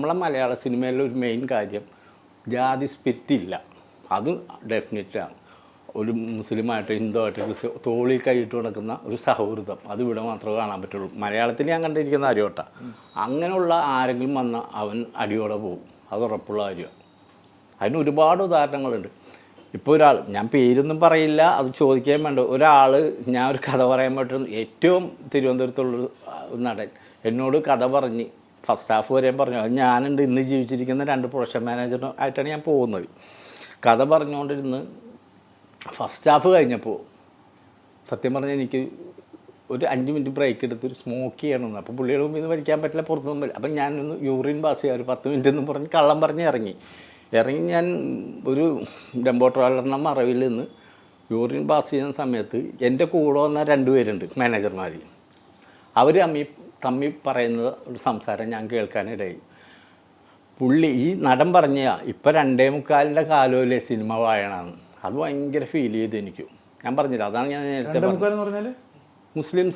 നമ്മളെ മലയാള സിനിമയിലെ ഒരു മെയിൻ കാര്യം ജാതി സ്പിരിറ്റ് ഇല്ല. അത് ഡെഫിനറ്റാണ് ഒരു മുസ്ലിമായിട്ട് ഹിന്ദു ആയിട്ട് തോളിൽ കൈയിട്ട് നടക്കുന്ന ഒരു സൗഹൃദം. അത് ഇവിടെ മാത്രമേ കാണാൻ പറ്റുള്ളൂ. മലയാളത്തിൽ ഞാൻ കണ്ടിരിക്കുന്ന അരിയോട്ട. അങ്ങനെയുള്ള ആരെങ്കിലും വന്ന അവൻ അടിയോടെ പോകും അത് ഉറപ്പുള്ള കാര്യമാണ് അതിന് ഒരുപാട് ഉദാഹരണങ്ങളുണ്ട്. ഇപ്പോൾ ഒരാൾ ഞാൻ പേരൊന്നും പറയില്ല അത് ചോദിക്കാൻ വേണ്ട. ഒരാൾ ഞാൻ ഒരു കഥ പറയാൻ പറ്റുന്ന ഏറ്റവും തിരുവനന്തപുരത്തുള്ളൊരു നടൻ. എന്നോട് കഥ പറഞ്ഞ് ഫസ്റ്റ് ഹാഫ് വരെയും പറഞ്ഞു. അത് ഞാനുണ്ട് ഇന്ന് ജീവിച്ചിരിക്കുന്ന രണ്ട് പ്രൊഡക്ഷൻ മാനേജർ ആയിട്ടാണ് ഞാൻ പോകുന്നത്. കഥ പറഞ്ഞുകൊണ്ടിരുന്ന് ഫസ്റ്റ് സ്റ്റാഫ് കഴിഞ്ഞപ്പോൾ സത്യം പറഞ്ഞാൽ എനിക്ക് ഒരു അഞ്ച് മിനിറ്റ് ബ്രേക്ക് എടുത്ത് ഒരു സ്മോക്ക് ചെയ്യണമെന്ന് അപ്പോൾ പുള്ളിയുടെ മുമ്പിൽ നിന്ന് വലിക്കാൻ പറ്റില്ല പുറത്തുനിന്ന് വരും അപ്പം ഞാനൊന്ന് യൂറിൻ പാസ് ചെയ്യാം ഒരു പത്ത് മിനിറ്റ് എന്ന് പറഞ്ഞ് കള്ളം പറഞ്ഞ് ഇറങ്ങി. ഇറങ്ങി ഞാൻ ഒരു ഡെമ്പോ ട്രാവലറിന്റെ മറവിൽ നിന്ന് യൂറിൻ പാസ് ചെയ്യുന്ന സമയത്ത് എന്റെ കൂടെ വന്ന രണ്ടുപേരുണ്ട് മാനേജർമാർ അവർ തമ്മി തമ്മി പറയുന്നത് ഒരു സംസാരം ഞാൻ കേൾക്കാനിടയായി. പുള്ളി ഈ നടൻ പറഞ്ഞ ഇപ്പം രണ്ടേ മുക്കാലിന്റെ കാലമല്ലേ സിനിമ വായണമെന്ന് അത് ഭയങ്കര ഫീൽ ചെയ്തു എനിക്ക്. ഞാൻ പറഞ്ഞില്ല അതാണ് ഞാൻ നേരത്തെ മുസ്ലിം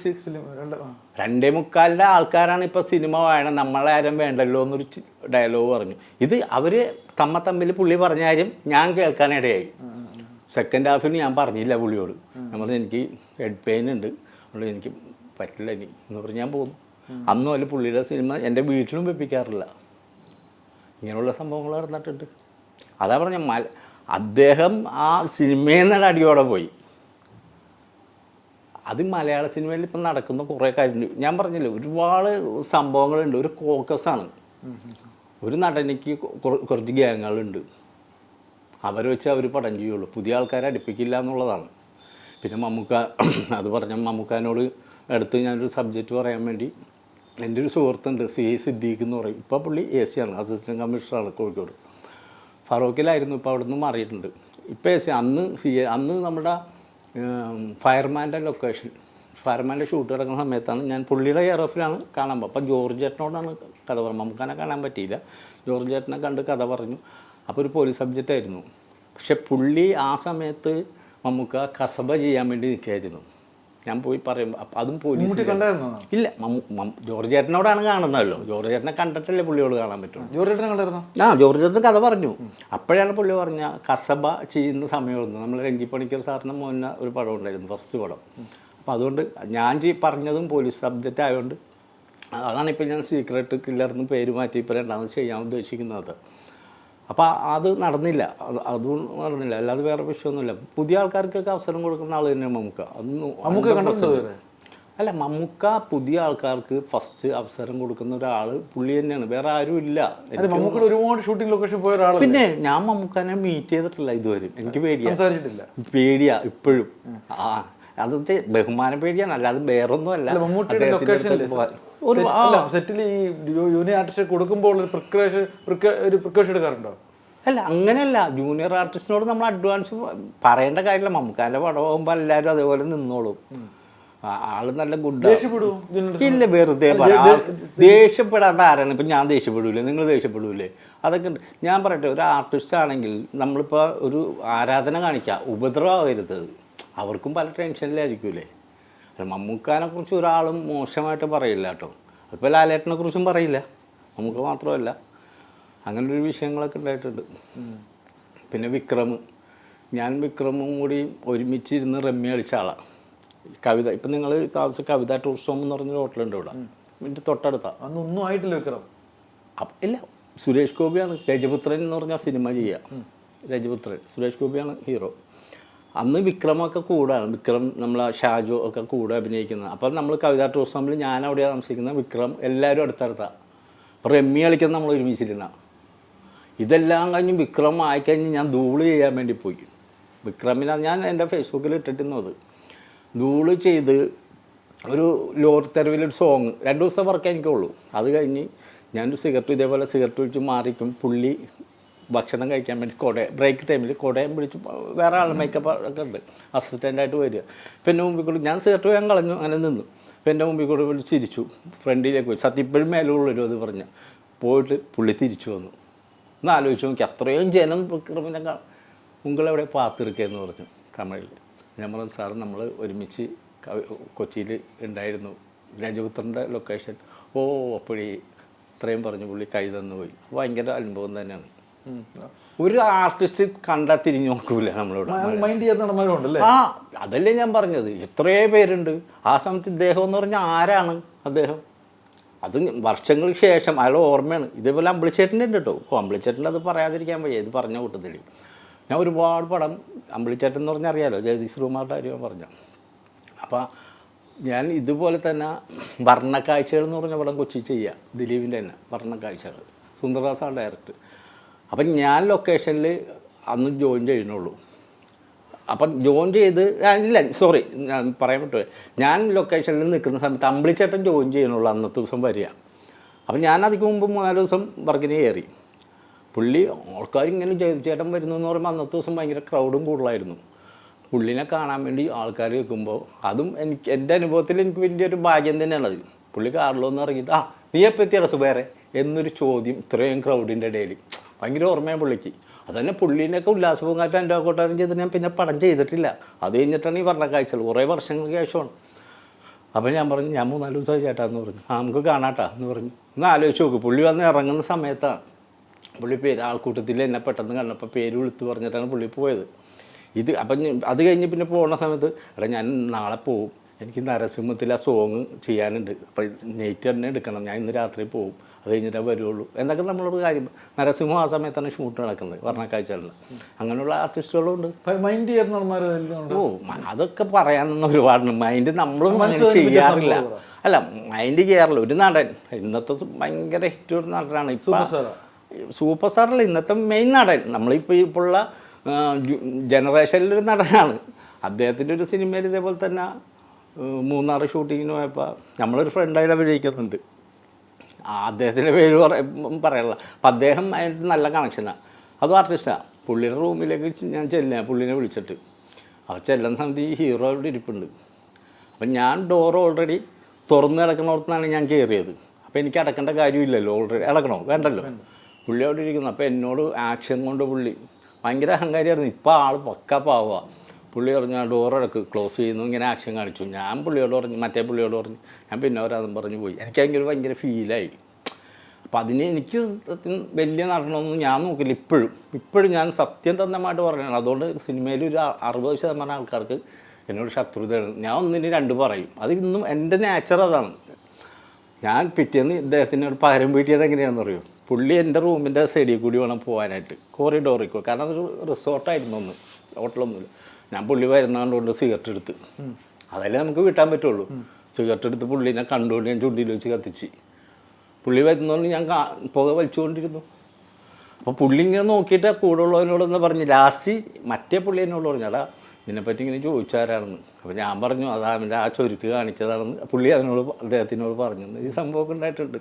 രണ്ട് മുക്കാലിന്റെ ആൾക്കാരാണ് ഇപ്പോൾ സിനിമ വായണം നമ്മളെ ആരും വേണ്ടല്ലോ എന്നൊരു ഡയലോഗ് പറഞ്ഞു. ഇത് അവർ തമ്മ തമ്മിൽ പുള്ളി പറഞ്ഞ കാര്യം ഞാൻ കേൾക്കാനിടയായി. സെക്കൻഡ് ഹാഫിൽ ഞാൻ പറഞ്ഞില്ല പുള്ളിയോട്. ഞാൻ പറഞ്ഞു എനിക്ക് ഹെഡ് പെയിൻ ഉണ്ട്. അതുകൊണ്ട് എനിക്ക് പറ്റില്ല ഇനി എന്ന് പറഞ്ഞ് ഞാൻ പോകുന്നു അന്നും അല്ല പുള്ളിയുടെ സിനിമ എന്റെ വീട്ടിലും വെപ്പിക്കാറില്ല. ഇങ്ങനെയുള്ള സംഭവങ്ങൾ നടന്നിട്ടുണ്ട്. അതാ പറഞ്ഞ അദ്ദേഹം ആ സിനിമയിൽ അടിയോടെ പോയി. അത് മലയാള സിനിമയിൽ ഇപ്പം നടക്കുന്ന കുറേ കാര്യമുണ്ട് ഞാൻ പറഞ്ഞില്ലേ ഒരുപാട് സംഭവങ്ങളുണ്ട്. ഒരു കോക്കസാണ്. ഒരു നടനയ്ക്ക് കുറച്ച് ഗ്യാങ്ങുകളുണ്ട്. അവർ വെച്ച് അവർ പടം ചെയ്യുള്ളൂ. പുതിയ ആൾക്കാരെ അടുപ്പിക്കില്ല എന്നുള്ളതാണ്. പിന്നെ മമ്മൂക്ക അത് പറഞ്ഞ മമ്മൂക്കാനോട് അടുത്ത് ഞാനൊരു സബ്ജക്റ്റ് പറയാൻ വേണ്ടി എന്റെ ഒരു സുഹൃത്തുണ്ട് സി ഐ സിദ്ദീഖ് എന്ന് പറയും. ഇപ്പോൾ പുള്ളി എ സി ആണ് അസിസ്റ്റന്റ് കമ്മീഷണറാണ് കോഴിക്കോട്. ഫറോക്കിലായിരുന്നു ഇപ്പോൾ അവിടെ നിന്ന് മാറിയിട്ടുണ്ട്. ഇപ്പോൾ എ സി അന്ന് സി എ അന്ന് നമ്മുടെ ഫയർമാന്റെ ലൊക്കേഷൻ ഫയർമാന്റെ ഷൂട്ട് കിടക്കുന്ന സമയത്താണ് ഞാൻ പുള്ളിയുടെ എയർ ഓഫിലാണ് കാണാൻ പോകും അപ്പം ജോർജ് ചേട്ടനോടാണ് കഥ പറഞ്ഞത്. നമുക്കനെ കാണാൻ പറ്റിയില്ല. ജോർജ് ചേട്ടനെ കണ്ട് കഥ പറഞ്ഞു. അപ്പോൾ ഒരു പോലീസ് സബ്ജക്റ്റായിരുന്നു. പക്ഷെ പുള്ളി ആ സമയത്ത് നമുക്ക് കസബ ചെയ്യാൻ വേണ്ടി നിൽക്കുകയായിരുന്നു. ഞാൻ പോയി പറയുമ്പോൾ അപ്പം അതും പോലീസ് ഇല്ല ജോർജ് ചേട്ടനോടാണ് കാണുന്നതല്ലോ. ജോർജ് ചേട്ടനെ കണ്ടിട്ടല്ലേ പുള്ളിയോട് കാണാൻ പറ്റുള്ളൂ. ജോർജ് ചേട്ടനെ കണ്ടായിരുന്നോ? ആ ജോർജ് ചേട്ടൻ കഥ പറഞ്ഞു. അപ്പോഴാണ് പുള്ളി പറഞ്ഞ കസബ ചെയ്യുന്ന സമയമായിരുന്നു നമ്മൾ രഞ്ജി പണിക്കർ സാറിന് മുന്നേ ഒരു പടം ഉണ്ടായിരുന്നു ഫസ്റ്റ് പടം. അപ്പം അതുകൊണ്ട് ഞാൻ പറഞ്ഞതും പോലീസ് സബ്ജക്റ്റ് ആയതുകൊണ്ട് അതാണ് ഇപ്പം ഞാൻ സീക്രട്ട് കില്ലറിന് പേര് മാറ്റി ഇപ്പോൾ രണ്ടാമത് ചെയ്യാൻ ഉദ്ദേശിക്കുന്നത്. അപ്പോൾ അത് നടന്നില്ല. അത് നടന്നില്ല. അല്ലാതെ വേറെ വിഷയമൊന്നുമില്ല. പുതിയ ആൾക്കാർക്കൊക്കെ അവസരം കൊടുക്കുന്ന ആൾ തന്നെ മമ്മൂക്ക. അതൊന്നും മമ്മൂക്ക 100% കണ്ടിട്ടുണ്ടോ ഇതുവരെ? അല്ല മമ്മൂക്ക പുതിയ ആൾക്കാർക്ക് ഫസ്റ്റ് അവസരം കൊടുക്കുന്ന ഒരാൾ പുള്ളി തന്നെയാണ്. വേറെ ആരും ഇല്ല. ഒരുപാട് ഷൂട്ടിംഗ് ലൊക്കേഷൻ പോയ ഒരാൾ പിന്നെ ഞാൻ മമ്മൂക്കാനെ മീറ്റ് ചെയ്തിട്ടില്ല ഇതുവരെ. എനിക്ക് പേടിയാ. പേടിയാ ഇപ്പോഴും. ആ അത് വെച്ചാ ബഹുമാനം പേടിയാണ്. അല്ലാതെ വേറൊന്നും അല്ല ഒരു സെറ്റിൽ ഈ ജൂനിയർ ആർട്ടിസ്റ്റ് കൊടുക്കുമ്പോൾ ഒരു പ്രിക്കറേഷൻ ഒരു പ്രിക്കോഷൻ എടുക്കാറുണ്ടോ? അല്ല അങ്ങനെയല്ല. ജൂനിയർ ആർട്ടിസ്റ്റിനോട് നമ്മൾ അഡ്വാൻസ് പറയേണ്ട കാര്യമില്ല. മമ്മൂക്കാന്റെ പടം പോകുമ്പോൾ എല്ലാവരും അതേപോലെ നിന്നോളും. ആൾ നല്ല ഗുഡ് ഇല്ല വെറുതെ ദേഷ്യപ്പെടാത്ത ആരാണ് ഇപ്പം ഞാൻ ദേഷ്യപ്പെടൂലേ? നിങ്ങൾ ദേഷ്യപ്പെടൂലേ? അതൊക്കെ ഉണ്ട്. ഞാൻ പറയട്ടെ ഒരു ആർട്ടിസ്റ്റ് ആണെങ്കിൽ നമ്മളിപ്പോൾ ഒരു ആരാധന കാണിക്കുക ഉപദ്രവമാകരുത് അവർക്കും പല ടെൻഷനിലായിരിക്കൂലേ മമ്മൂക്കാനെ കുറിച്ച് ഒരാളും മോശമായിട്ട് പറയില്ല കേട്ടോ. അതിപ്പോൾ ലാലേട്ടനെ കുറിച്ചും പറയില്ല. നമുക്ക് മാത്രമല്ല. അങ്ങനെ ഒരു വിഷയങ്ങളൊക്കെ ഉണ്ടായിട്ടുണ്ട്. പിന്നെ വിക്രം. ഞാൻ വിക്രമും കൂടി ഒരുമിച്ചിരുന്ന് റമ്മി അടിച്ച ആളാണ് കവിത ഇപ്പം നിങ്ങൾ താമസ കവിത ടൂറിസ്റ്റ് ഹോം എന്ന് പറഞ്ഞൊരു ഹോട്ടലുണ്ട് ഇവിടെ. എന്റെ തൊട്ടടുത്ത. അന്നൊന്നും ആയിട്ടില്ല വിക്രം. ഇല്ല. സുരേഷ് ഗോപിയാണ്. രജപുത്രൻ എന്ന് പറഞ്ഞാൽ സിനിമ ചെയ്യുക. രജപുത്രൻ. സുരേഷ് ഗോപിയാണ് ഹീറോ. അന്ന് വിക്രമൊക്കെ കൂടാണ്. വിക്രം നമ്മളെ ഷാജു ഒക്കെ കൂടെ അഭിനയിക്കുന്നത്. അപ്പം നമ്മൾ കവിതാ ടൂറിസ്റ്റ് ഹോമിൽ ഞാൻ അവിടെയാണ് താമസിക്കുന്നത് വിക്രം എല്ലാവരും അടുത്തടുത്താണ് അപ്പോൾ റമ്മി കളിക്കുന്നത് നമ്മൾ ഒരുമിച്ചിരുന്ന. ഇതെല്ലാം കഴിഞ്ഞ് വിക്രം ആയിക്കഴിഞ്ഞ് ഞാൻ ധൂൾ ചെയ്യാൻ വേണ്ടി പോയി. വിക്രമിനെ ഞാൻ എന്റെ ഫേസ്ബുക്കിൽ ഇട്ടിട്ടിരുന്നു അത്. ധൂൾ ചെയ്ത് ഒരു ലോറി തെരുവിലൊരു സോങ് രണ്ട് ദിവസം വർക്ക് എനിക്കുള്ളൂ അത് കഴിഞ്ഞ് ഞാനൊരു സിഗരറ്റ് ഇതേപോലെ സിഗരറ്റ് ഒഴിച്ച് മാറിക്കും. പുള്ളി ഭക്ഷണം കഴിക്കാൻ വേണ്ടി കൊട ബ്രേക്ക് ടൈമിൽ കുടയും പിടിച്ച് വേറെ ആൾ മേക്കപ്പ് ഒക്കെ ഉണ്ട്. അസിസ്റ്റന്റായിട്ട് വരിക. എന്റെ മുമ്പിൽ കൂടി ഞാൻ സിഗരറ്റ് വേഗം കളഞ്ഞു അങ്ങനെ നിന്നു. ഇപ്പം എന്റെ മുമ്പിൽ കൂടി വിളിച്ച് ചിരിച്ചു. ഫ്രണ്ടിലേക്ക് പോയി. സത്യം ഇപ്പോഴും മേലുള്ളൊരു അത് പറഞ്ഞു. പോയിട്ട് പുള്ളി തിരിച്ചു വന്നു. ഒന്ന് ആലോചിച്ച് നോക്കി. അത്രയും ജനം വിക്രമിനെ കാ ഉങ്ങളെവിടെ പാത്തിരിക്കുകയെന്ന് പറഞ്ഞു തമിഴിൽ ഞാൻ പറഞ്ഞു സാർ നമ്മൾ ഒരുമിച്ച് കൊച്ചിയിൽ ഉണ്ടായിരുന്നു. രാജപുത്രന്റെ ലൊക്കേഷൻ ഓ അപ്പോഴേ ഇത്രയും പറഞ്ഞു പുള്ളി കൈ തന്നു പോയി. ഭയങ്കര അനുഭവം തന്നെയാണ്. ഒരു ആർട്ടിസ്റ്റ് കണ്ടാൽ തിരിഞ്ഞു നോക്കൂല നമ്മളോട്. മൈൻഡ് ചെയ്യുന്ന നടന്മാരും ഉണ്ടല്ലേ ആ അതല്ലേ ഞാൻ പറഞ്ഞത്. എത്രയോ പേരുണ്ട്. ആ സമയത്ത് ഇദ്ദേഹം എന്ന് പറഞ്ഞാൽ ആരാണ് അദ്ദേഹം? അത് വർഷങ്ങൾക്ക് ശേഷം അയാൾ ഓർമ്മയാണ്. ഇതേപോലെ അമ്പിളിച്ചേട്ടന്റെ ഉണ്ട് കേട്ടോ ഓ അമ്പിളിച്ചേട്ടന്റെ അത് പറയാതിരിക്കാൻ വയ്യ. ഇത് പറഞ്ഞ കൂട്ടത്തിൽ ഞാൻ ഒരുപാട് പടം അമ്പിളിച്ചേട്ടൻ എന്ന് പറഞ്ഞാൽ അറിയാലോ? ജഗദീഷ് ശ്രീകുമാറിന്റെ കാര്യം പറഞ്ഞു. അപ്പോൾ ഞാൻ ഇതുപോലെ തന്നെ വർണക്കാഴ്ചകൾ എന്ന് പറഞ്ഞ പടം കൊച്ചി ചെയ്യുക ദിലീപിന്റെ തന്നെ വർണക്കാഴ്ചകൾ. സുന്ദർദാസാണ് ഡയറക്ടർ. അപ്പം ഞാൻ ലൊക്കേഷനിൽ അന്ന് ജോയിൻ ചെയ്യുന്നുള്ളൂ. അപ്പം ജോയിൻ ചെയ്ത് ഇല്ല സോറി ഞാൻ പറയാൻ പറ്റുമോ ഞാൻ ലൊക്കേഷനിൽ നിൽക്കുന്ന സമയത്ത് അമ്പിളിച്ചേട്ടൻ ജോയിൻ ചെയ്യണുള്ളൂ അന്നത്തെ ദിവസം വരിക. അപ്പം ഞാൻ അതിന് മുമ്പ് മൂന്നാൽ ദിവസം വർക്കിന് കയറി. പുള്ളി ആൾക്കാർ ഇങ്ങനെ ചേട്ടൻ വരുന്നു എന്ന് പറയുമ്പോൾ അന്നത്തെ ദിവസം ഭയങ്കര ക്രൗഡും കൂടുതലായിരുന്നു. പുള്ളിനെ കാണാൻ വേണ്ടി ആൾക്കാർ വെക്കുമ്പോൾ അതും എനിക്ക് എന്റെ അനുഭവത്തിൽ എനിക്ക് വലിയൊരു ഭാഗ്യം തന്നെയാണത് പുള്ളി കാറിലൊന്ന് ഇറങ്ങിയിട്ട് ആ നീ എപ്പോൾ എത്തിയാണ് സുബേറെ? എന്നൊരു ചോദ്യം ഇത്രയും ക്രൗഡിന്റെ ഇടയിൽ ഭയങ്കര ഓർമ്മയാണ് പുള്ളിക്ക്. അതന്നെ പുള്ളീനെയൊക്കെ ഉല്ലാസവും കാറ്റ് എന്റെ കൂട്ടുകാരൻ ചെയ്ത് ഞാൻ പിന്നെ പടം ചെയ്തിട്ടില്ല. അത് കഴിഞ്ഞിട്ടാണ് ഈ പറഞ്ഞ കാഴ്ചകൾ. കുറേ വർഷങ്ങൾക്ക് ശേഷമാണ്. അപ്പോൾ ഞാൻ പറഞ്ഞു ഞാൻ മൂന്നാൽ ദിവസം ചേട്ടാന്ന് പറഞ്ഞു. ആ നമുക്ക് കാണാട്ടാ എന്ന് പറഞ്ഞു. ഒന്ന് ആലോചിച്ച് നോക്ക് പുള്ളി വന്ന് ഇറങ്ങുന്ന സമയത്താണ്. പുള്ളി പേര് ആൾക്കൂട്ടത്തിൽ എന്നെ പെട്ടെന്ന് കണ്ടപ്പോൾ പേര് വിളിത്ത് പറഞ്ഞിട്ടാണ് പുള്ളി പോയത്. ഇത് അപ്പം അത് കഴിഞ്ഞ് പിന്നെ പോകുന്ന സമയത്ത് എടാ ഞാൻ നാളെ പോവും. എനിക്ക് നരസിംഹത്തിൽ ആ സോങ് ചെയ്യാനുണ്ട്. അപ്പം നൈറ്റ് തന്നെ എടുക്കണം. ഞാൻ ഇന്ന് രാത്രി പോവും. അത് കഴിഞ്ഞിട്ടേ വരുള്ളൂ. എന്നൊക്കെ നമ്മളോട് കാര്യം നരസിംഹം ആ സമയത്താണ് ഷൂട്ട് നടക്കുന്നത് വർണക്കാഴ്ചകളിൽ അങ്ങനെയുള്ള ആർട്ടിസ്റ്റുകളും ഉണ്ട്? മൈൻഡ് ഓ അതൊക്കെ പറയാനൊന്നും ഒരുപാടുണ്ട്. മൈൻഡ് നമ്മളും ചെയ്യാറില്ല. അല്ല മൈൻഡ് ചെയ്യാറില്ല. ഒരു നടൻ. ഇന്നത്തെ ഭയങ്കര ഹിറ്റ് ഒരു നടനാണ്. ഇപ്പൊ സൂപ്പർ സ്റ്റാറാ. സൂപ്പർ സ്റ്റാറല്ല ഇന്നത്തെ മെയിൻ നടൻ. നമ്മളിപ്പോൾ ഇപ്പോഴുള്ള ജനറേഷനിലൊരു നടനാണ്. അദ്ദേഹത്തിന്റെ ഒരു സിനിമയിൽ ഇതേപോലെ തന്നെ മൂന്നാർ ഷൂട്ടിങ്ങിന് പോയപ്പോൾ നമ്മളൊരു ഫ്രണ്ടായിട്ട് അഭിനയിക്കുന്നുണ്ട്. അദ്ദേഹത്തിന്റെ പേര് പറയാനുള്ള അപ്പം അദ്ദേഹം അതിന്റെ നല്ല കണക്ഷനാണ് അതും ആർട്ടിസ്റ്റാണ് പുള്ളിയുടെ റൂമിലേക്ക് ഞാൻ ചെല്ലുക പുള്ളിനെ വിളിച്ചിട്ട്. അപ്പോൾ ചെല്ലുന്ന സമയത്ത് ഈ ഹീറോ അവിടെ ഇരിപ്പുണ്ട്. അപ്പം ഞാൻ ഡോർ ഓൾറെഡി തുറന്ന് കിടക്കണോടത്താണ് ഞാൻ കയറിയത് അപ്പോൾ എനിക്ക് അടക്കേണ്ട കാര്യമില്ലല്ലോ. ഓൾറെഡി അടക്കണോ? വേണ്ടല്ലോ. പുള്ളി അവിടെ ഇരിക്കുന്നു. അപ്പോൾ എന്നോട് ആക്ഷൻ കൊണ്ട് പുള്ളി ഭയങ്കര അഹങ്കാരിയായിരുന്നു. ഇപ്പോൾ ആൾ പക്ക പാവുക പുള്ളി പറഞ്ഞു ആ ഡോറടക്ക് ക്ലോസ് ചെയ്യുന്നു. ഇങ്ങനെ ആക്ഷൻ കാണിച്ചു. ഞാൻ പുള്ളിയോട് പറഞ്ഞു മറ്റേ പുള്ളിയോട് പറഞ്ഞു ഞാൻ പിന്നെ ഒരാതും പറഞ്ഞു പോയി. എനിക്ക് ഭയങ്കര ഭയങ്കര ഫീലായി അപ്പം അതിന് എനിക്ക് വലിയ നടനമൊന്നും ഞാൻ നോക്കില്ല ഇപ്പോഴും. ഇപ്പോഴും ഞാൻ സത്യം തന്നമായിട്ട് പറയണം അതുകൊണ്ട് സിനിമയിൽ ഒരു അറുപത് ശതമാനം ആൾക്കാർക്ക് എന്നോട് ശത്രുതയാണ് ഞാൻ ഒന്നിന് രണ്ട് പറയും. അത് ഇന്നും എന്റെ നേച്ചർ അതാണ്. ഞാൻ പിറ്റേന്ന് ഇദ്ദേഹത്തിന് ഒരു പകരം വീട്ടിയത് എങ്ങനെയാണെന്ന് അറിയോ പുള്ളി എന്റെ റൂമിന്റെ സൈഡിൽ കൂടി വേണം പോകാനായിട്ട്. കോറിഡോറിൽ കാരണം അതൊരു റിസോർട്ടായിരുന്നു ഒന്ന് ഹോട്ടലൊന്നുമില്ല ഞാൻ പുള്ളി വരുന്നതുകൊണ്ട് സിഗരറ്റ് എടുത്ത്. അതല്ലേ നമുക്ക് വീട്ടാൻ പറ്റുള്ളൂ. സിഗരറ്റ് എടുത്ത് പുള്ളിനെ കണ്ടുകൊണ്ട് ഞാൻ ചുണ്ടിയിൽ വെച്ച് കത്തിച്ച്. പുള്ളി വരുന്നതുകൊണ്ട് ഞാൻ പുക വലിച്ചുകൊണ്ടിരുന്നു. അപ്പോൾ പുള്ളി ഇങ്ങനെ നോക്കിയിട്ട് കൂടെ ഉള്ളവനോടൊന്ന് പറഞ്ഞു ലാസ്റ്റ് മറ്റേ പുള്ളി എന്നോട് പറഞ്ഞടാ ഇതിനെപ്പറ്റി ഇങ്ങനെ ചോദിച്ചാരാണെന്ന്. അപ്പോൾ ഞാൻ പറഞ്ഞു അതാ അവന്റെ ആ ചൊരുക്ക് കാണിച്ചതാണെന്ന്. പുള്ളി അതിനോട് അദ്ദേഹത്തിനോട് പറഞ്ഞു. ഈ സംഭവമൊക്കെ ഉണ്ടായിട്ടുണ്ട്.